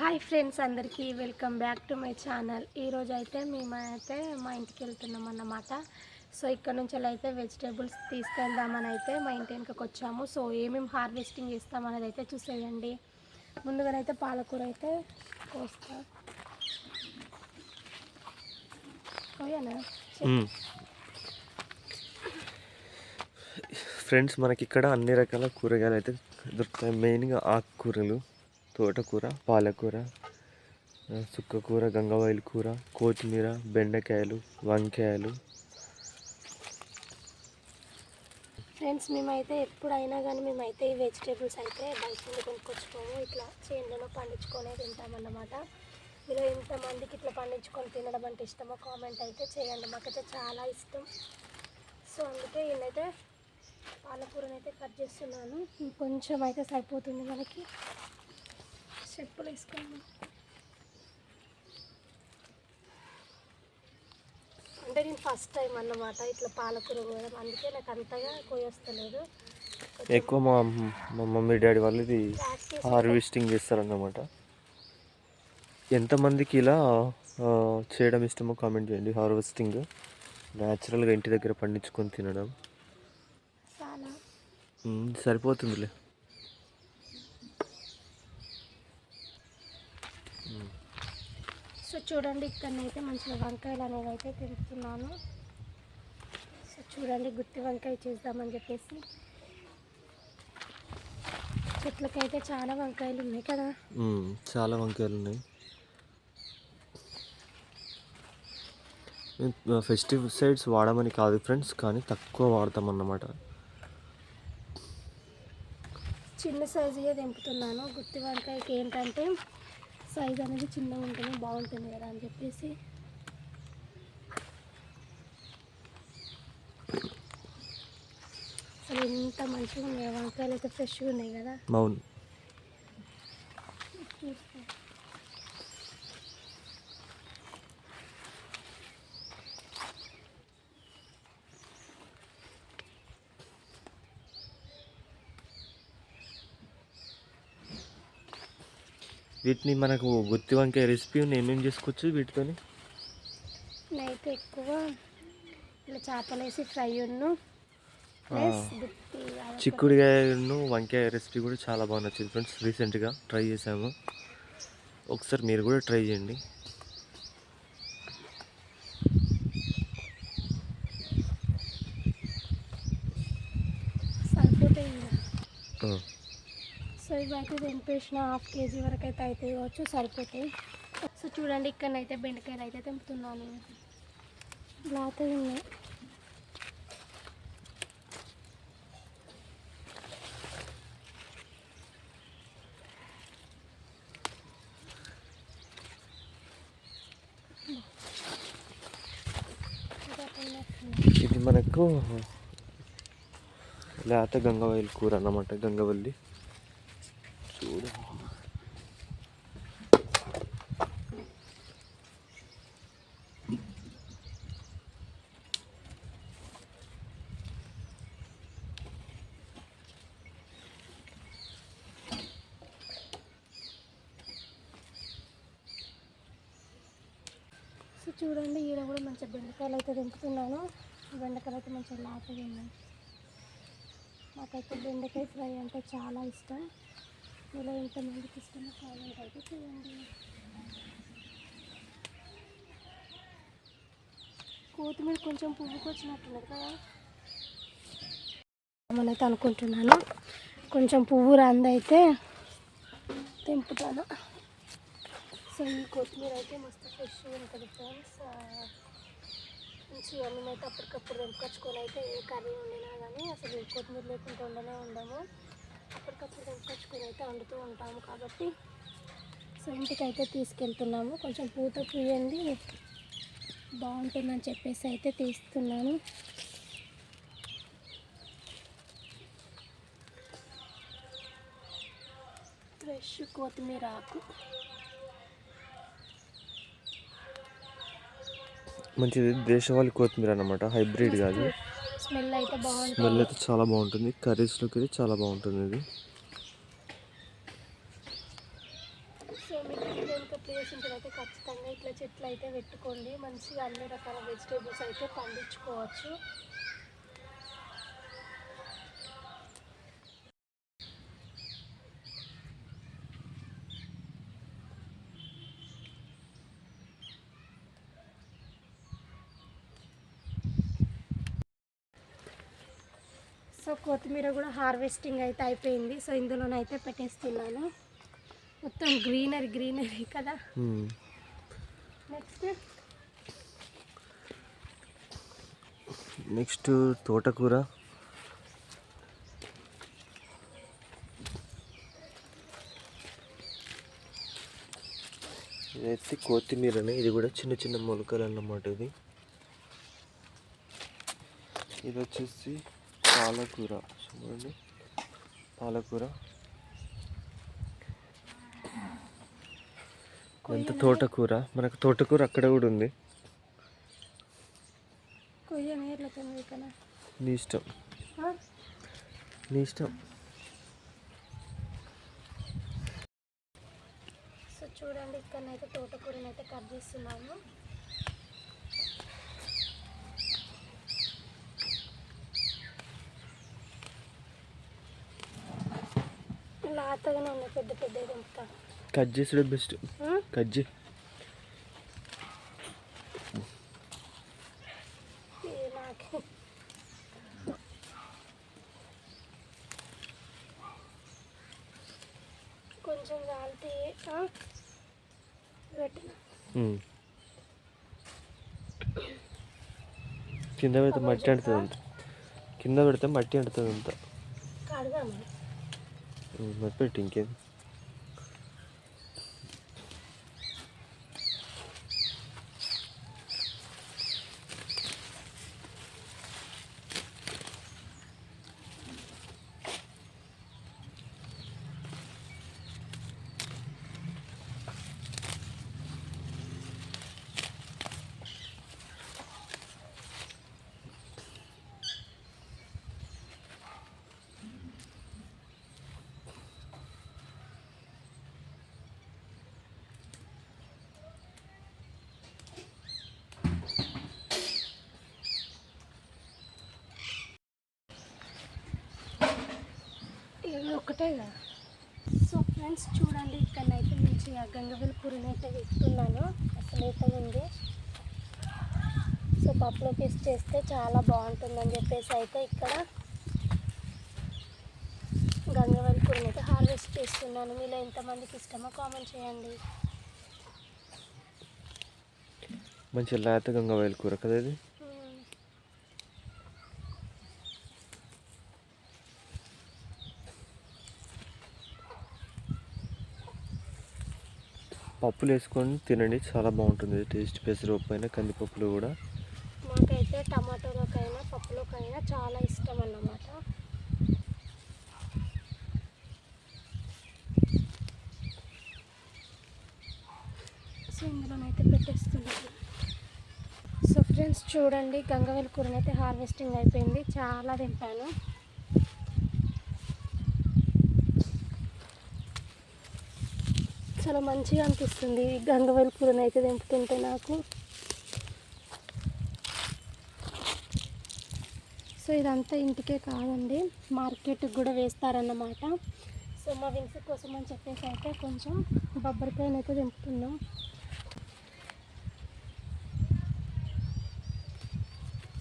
Hi friends అందరికీ welcome back to my channel. ఈరోజు అయితే మేమైతే మా ఇంటికి వెళ్తున్నాం అన్నమాట. సో ఇక్కడ నుంచి అయితే వెజిటేబుల్స్ తీసుకెళ్దామని అయితే మా ఇంటి వెనుకకి వచ్చాము. సో ఏమేమి హార్వెస్టింగ్ చేస్తామనేది అయితే చూసేయండి. ముందుగానైతే పాలకూర అయితే కోస్తా. ఫ్రెండ్స్ మనకి ఇక్కడ అన్ని రకాల కూరగాయలు అయితే దొరుకుతాయి. మెయిన్గా ఆకుకూరలు తోటకూర పాలకూర ఆ, సుక్కకూర గంగవాయిల కూర కొత్తిమీర బెండకాయలు వంకాయలు. ఫ్రెండ్స్ మేమైతే ఎప్పుడైనా కానీ మేమైతే ఈ వెజిటేబుల్స్ అయితే బయట నుండి కొనుక్కొచ్చుకోము. ఇట్లా చేనులలో పండించుకొనే తింటామన్నమాట. మీరు ఎంతమందికి ఇట్లా పండించుకొని తినడం అంటే ఇష్టమో కామెంట్ అయితే చేయండి. మాకైతే చాలా ఇష్టం. సో అందుకే నేనైతే పాలకూరని అయితే కట్ చేస్తున్నాను. ఇంకొంచెం అయితే సరిపోతుంది మనకి. చెప్పులు వేసుకున్నాను అంటే నేను ఫస్ట్ టైం అన్నమాట ఇట్లా పాలకూర కోయడం. అందుకే నాకు అంతగా కోయొస్తలేదు. ఎక్కువ మా మా మమ్మీ డాడీ వాళ్ళు ఇది హార్వెస్టింగ్ చేస్తారన్నమాట. ఎంతమందికి ఇలా చేయడం ఇష్టమో కామెంట్ చేయండి. హార్వెస్టింగ్ న్యాచురల్గా ఇంటి దగ్గర పండించుకొని తినడం. సరిపోతుందిలే సో చూడండి ఇక్కడనైతే మంచిగా వంకాయలు అనేవి అయితే తింటున్నాను సో చూడండి గుత్తి వంకాయ చేద్దామని చెప్పేసి. చెట్లకైతే చాలా వంకాయలు ఉన్నాయి కదా. చాలా వంకాయలు ఉన్నాయి. పెస్టిసైడ్స్ వాడమని కాదు ఫ్రెండ్స్ కానీ తక్కువ వాడతాం అన్నమాట. చిన్న సైజుగా తెంపుతున్నాను. గుత్తి వంకాయకి ఏంటంటే సైజ్ అనేది చిన్నగా ఉంటుంది బాగుంటుంది కదా అని చెప్పేసి. అసలు ఎంత మంచిగా ఉన్నాయి వంకాయలు అయితే ఫ్రెష్గా ఉన్నాయి కదా. అవును. వీటిని మనకు గుత్తి వంకాయ రెసిపీ ఏమేం చేసుకోవచ్చు వీటితోని? నైట్ ఎక్కువ ఇలా చేపలు వేసి ఫ్రై ఉన్ను చిక్కుడుకాయను వంకాయ రెసిపీ కూడా చాలా బాగా నచ్చింది ఫ్రెండ్స్. రీసెంట్గా ట్రై చేసాము ఒకసారి మీరు కూడా ట్రై చేయండి. సరిపోతాయి సో ఇవైతే తెంపేసిన హాఫ్ కేజీ వరకు అయితే అయితే కావచ్చు సరిపోతాయి. సో చూడండి ఇక్కడనైతే బెండకాయలు అయితే తెంపుతున్నాను. లాతే ఉన్నాయి. ఇది మనకు లేత గంగవల్లి కూర అన్నమాట గంగవల్లి. సో చూడండి ఈడ కూడా మంచిగా బెండకాయలు అయితే దింపుతున్నాను. బెండకాయలు అయితే మంచిగా లాపగా ఉన్నాయి. నాకైతే బెండకాయ ఫ్రై అంటే చాలా ఇష్టం. ఇలా ఎంతమందికి ఇష్టమో కామెంట్ అయితే చేయండి. కొత్తిమీర కొంచెం పువ్వుకి కదా? మనైతే అనుకుంటున్నాను. కొంచెం పువ్వు రందైతే తెంపుతాను సో ఈ కొత్తిమీర అయితే మస్తు ఫ్రెష్గా ఉంటుంది ఫ్రెండ్స్ మంచిగా మేమైతే అప్పటికప్పుడు తెంపుకొచ్చుకొని అయితే ఏ కర్రీ వండినా కానీ అసలు కొత్తిమీర లేకుండా ఉండనే ఉండము. అప్పటికప్పుడు తెంపుకొచ్చుకొని అయితే వండుతూ ఉంటాము కాబట్టి సో ఇంటికి అయితే తీసుకెళ్తున్నాము. కొంచెం పూత పూయండి బాగుంటుందని చెప్పేసి అయితే తీస్తున్నాను ఫ్రెష్ కొత్తిమీర ఆకు. మంచిది దేశవాళీ కొత్తిమీర అన్నమాట హైబ్రిడ్ కాదు స్మెల్ అయితే బాగుంటుంది. స్మెల్ అయితే చాలా బాగుంటుంది. కర్రీస్లోకి అయితే చాలా బాగుంటుంది ఇది. సో మీకు ప్లేస్ ఖచ్చితంగా ఇట్లా చెట్లు అయితే పెట్టుకోండి. మంచిగా అన్ని రకాల వెజిటేబుల్స్ అయితే పండించుకోవచ్చు సో కొత్తిమీర కూడా హార్వెస్టింగ్ అయితే అయిపోయింది. సో ఇందులోనైతే పెట్టేస్తున్నాను. మొత్తం గ్రీనరీ గ్రీనరీ కదా. నెక్స్ట్. నెక్స్ట్ తోటకూర. ఇదైతే కొత్తిమీరనే ఇది కూడా చిన్న చిన్న మొలకలు అన్నమాట ఇది. ఇది వచ్చేసి పాలకూర. చూడండి. పాలకూర. ఎంత తోటకూర? మనకు తోటకూర అక్కడ కూడా ఉంది. నీ ఇష్టం. నీ ఇష్టం. సో చూడండి ఇక్కడనైతే తోటకూరని అయితే కట్ చేస్తున్నాను లాతగానే ఉన్నాయి పెద్ద పెద్ద ఇంకా కట్ చేసుడే బెస్ట్ కట్ నాకు. కొంచెం కాలితే పెట్టిన. కింద పెడితే మట్టి అంటుతుంది అంత కింద పెడితే మట్టి అంటుతుంది అంత पेटिंग के కదా. సో ఫ్రెండ్స్ చూడండి ఇక్కడనైతే మంచిగా గంగవెల్ కూరని అయితే ఎక్కుతున్నాను అసలు అయితే ఉంది. సో పప్పులో పీస్ చేస్తే చాలా బాగుంటుందని చెప్పేసి అయితే ఇక్కడ గంగవెల్ కూరని అయితే హార్వెస్ట్ చేస్తున్నాను. మీలో ఎంతమందికి ఇష్టమో కామెంట్ చేయండి. మంచి లేత గంగవాయల కూర కదా ఇది మ్మ్. పప్పులు వేసుకొని తినండి చాలా బాగుంటుంది. టేస్ట్ పెసరపప్పు పైన కందిపప్పులు కూడా. మాకైతే టమాటోలోకైనా పప్పులకైనా చాలా ఇష్టం అన్నమాట సో ఇందులోనైతే పెట్టేస్తున్నాను. సో ఫ్రెండ్స్ చూడండి గంగవేల కూరనైతే హార్వెస్టింగ్ అయిపోయింది. చాలా తింటాను. చాలా మంచిగా అనిపిస్తుంది. గంగవల్లి పూలను అయితే తెంపుతుంటే నాకు. సో ఇదంతా ఇంటికే కాదండి. మార్కెట్కి కూడా వేస్తారన్నమాట. సో మా విన్సి కోసం అని చెప్పేసి అయితే కొంచెం బొబ్బరికాయను అయితే తెంపుతున్నాం.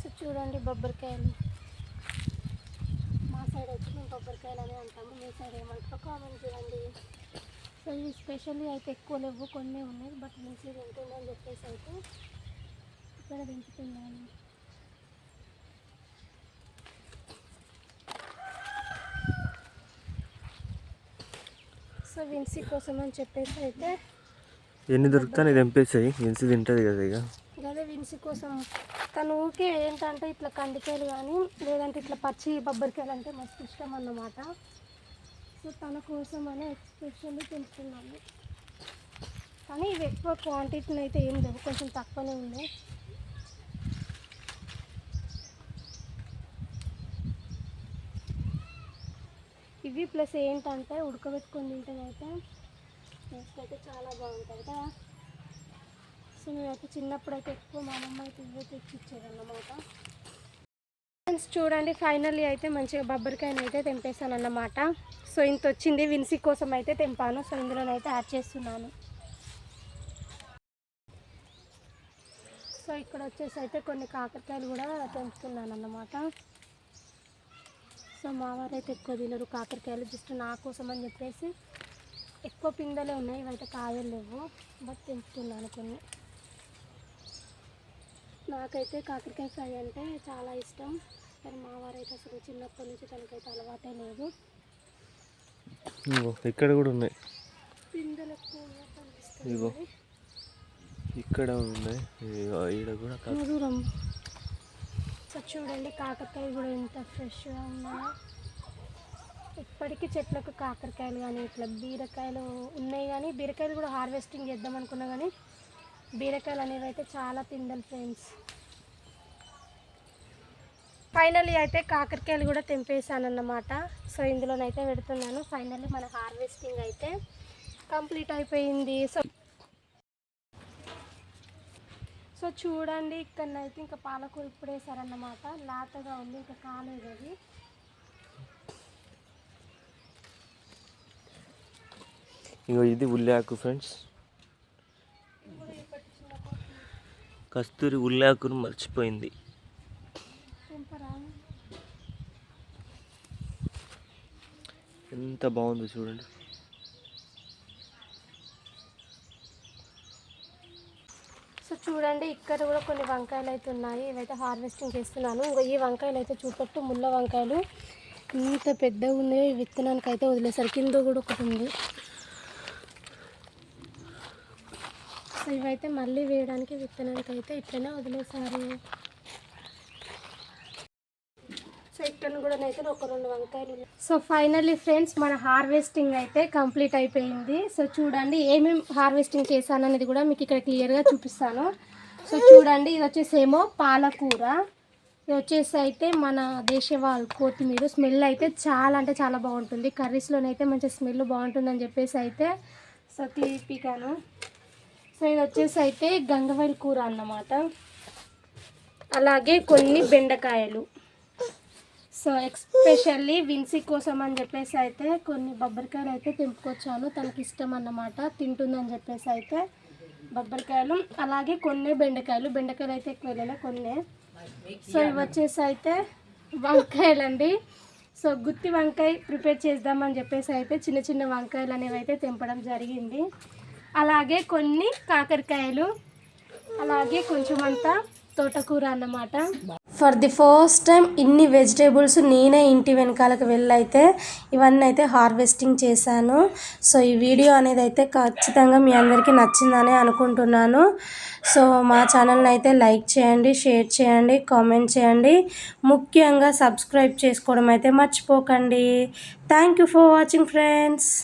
సో చూడండి బొబ్బరికాయలు మా సైడ్ వచ్చి మేము బొబ్బరికాయలు అని అంటాము. మీ సైడ్ ఏమంటారో కామెంట్ చేయండి. సో ఇవి స్పెషల్లీ అయితే ఎక్కువ లేవు కొన్ని ఉన్నాయి. బట్ మించి తింటుందని చెప్పేసి అయితే ఇక్కడ దింపుతున్నాను. సో విన్సీ కోసం అని చెప్పేసి అయితే ఎన్ని దొరుకుతాయి ఇది ఎంపేసాయి ఎన్సి తింటుంది కదా ఇక. అదే విన్సీ కోసం. తను ఊకే ఏంటంటే ఇట్లా కందికాయలు కానీ లేదంటే ఇట్లా పచ్చి బొబ్బరికాయలు అంటే మస్తు ఇష్టం అన్నమాట. సో తన కోసం అనే ఎక్స్పెషల్లీ తింటున్నాను కానీ ఇవి ఎక్కువ క్వాంటిటీని అయితే ఏం లేవు కొంచెం తక్కువనే ఉంది ఇవి ప్లస్ ఏంటంటే ఉడకబెట్టుకొని తింటే అయితే టేస్ట్ అయితే చాలా బాగుంటుంది కదా. సో మేమైతే చిన్నప్పుడు అయితే ఎక్కువ మా అమ్మమ్మ అయితే ఇవే తెచ్చిచ్చేదన్నమాట. ఫ్రెండ్స్ చూడండి ఫైనల్లీ అయితే మంచిగా బొబ్బరికాయని అయితే తెంపేశాను అన్నమాట సో ఇంత వచ్చింది విన్సీ కోసం అయితే తెంపాను. సో ఇందులోనైతే యాడ్ చేస్తున్నాను. సో ఇక్కడ వచ్చేసి అయితే కొన్ని కాకరకాయలు కూడా తెంపుతున్నాను అన్నమాట సో మావారు అయితే ఎక్కువ తినరు కాకరకాయలు జస్ట్ నా కోసం అని చెప్పేసి. ఎక్కువ పిందెలే ఉన్నాయి ఇవైతే కాయలు లేవు బట్ తెంపుతున్నాను కొన్ని. నాకైతే కాకరకాయ ఫ్రై అంటే చాలా ఇష్టం. కానీ మా వారైతే అసలు చిన్నప్పటి నుంచి తనకైతే అలవాటే లేదు. ఇక్కడ కూడా ఉన్నాయి. పిందెలు. ఇక్కడ ఉన్నాయి. ఇగో ఈడ కూడా కా- ఇంకా దూరం సో చూడండి కాకరకాయ కూడా ఎంత ఫ్రెష్గా ఉన్నాయో ఇప్పటికీ చెట్లకు కాకరకాయలు కానీ ఇట్లా బీరకాయలు ఉన్నాయి కానీ బీరకాయలు కూడా హార్వెస్టింగ్ చేద్దాం అనుకున్నా కానీ బీరకాయలు అనేవి అయితే చాలా పిందెలు ఫ్రెండ్స్ ఫైనల్లీ అయితే కాకరకాయలు కూడా తెంపేశాను అన్నమాట సో ఇందులోనైతే పెడుతున్నాను. ఫైనల్లీ మన హార్వెస్టింగ్ అయితే కంప్లీట్ అయిపోయింది. సో సో చూడండి ఇక్కడనైతే ఇంకా పాలకూర ఇప్పుడు వేసారన్నమాట లాతగా ఉంది ఇంకా కాలేదు అది. ఇగో ఇది ఉల్లాకు ఫ్రెండ్స్. కస్తూరి ఉల్లాకును మర్చిపోయింది. ఎంత బాగుందో చూడండి. సో చూడండి ఇక్కడ కూడా కొన్ని వంకాయలు అయితే ఉన్నాయి. ఇవైతే హార్వెస్టింగ్ చేస్తున్నాను. ఇంకో ఈ వంకాయలు అయితే చూపెట్టు ముళ్ళ వంకాయలు. ఇంత పెద్దగా ఉన్నాయో ఈ విత్తనానికి అయితే వదిలేసారు. కింద కూడా ఒకటి ఉంది. సో ఇవైతే మళ్ళీ వేయడానికి విత్తనానికి అయితే ఇట్లనే వదిలేసారు. సో కూడా అయితే ఒక రెండు వంకాయలు సో ఫైనల్లీ ఫ్రెండ్స్ మన హార్వెస్టింగ్ అయితే కంప్లీట్ అయిపోయింది. సో చూడండి ఏమేమి హార్వెస్టింగ్ చేశాను అనేది కూడా మీకు ఇక్కడ క్లియర్గా చూపిస్తాను. సో చూడండి ఇది వచ్చేసి ఏమో పాలకూర. ఇది వచ్చేసి అయితే మన దేశవాళ్ కొత్తిమీర. స్మెల్ అయితే చాలా అంటే చాలా బాగుంటుంది. కర్రీస్లోనైతే మంచి స్మెల్ బాగుంటుందని చెప్పేసి అయితే సో తీపికాను. సో ఇది వచ్చేసి అయితే గంగవైల్ కూర అన్నమాట. అలాగే కొన్ని బెండకాయలు. సో ఎక్స్పెషల్లీ విన్సీ కోసం అని చెప్పేసి అయితే కొన్ని బొబ్బరికాయలు అయితే తెంపుకొచ్చాను. తనకి ఇష్టం అన్నమాట. తింటుందని చెప్పేసి అయితే బొబ్బరికాయలు. అలాగే కొన్ని బెండకాయలు. బెండకాయలు అయితే ఎక్కువ వెళ్ళలే కొన్ని. సో ఇవి వచ్చేసి అయితే వంకాయలండి. సో గుత్తి వంకాయ ప్రిపేర్ చేద్దామని చెప్పేసి అయితే చిన్న చిన్న వంకాయలు అనేవి అయితే తెంపడం జరిగింది. అలాగే కొన్ని కాకరకాయలు. అలాగే కొంచెం అంతా తోటకూర అన్నమాట. ఫర్ ది ఫస్ట్ టైం ఇన్ని వెజిటేబుల్స్ నేనే ఇంటి వెనకాలకు వెళ్ళైతే ఇవన్నీ అయితే హార్వెస్టింగ్ చేశాను. సో ఈ వీడియో అనేది అయితే ఖచ్చితంగా మీ అందరికీ నచ్చిందని అనుకుంటున్నాను. సో మా ఛానల్ని అయితే లైక్ చేయండి షేర్ చేయండి కామెంట్ చేయండి. ముఖ్యంగా సబ్స్క్రైబ్ చేసుకోవడం అయితే మర్చిపోకండి. Thank you for watching friends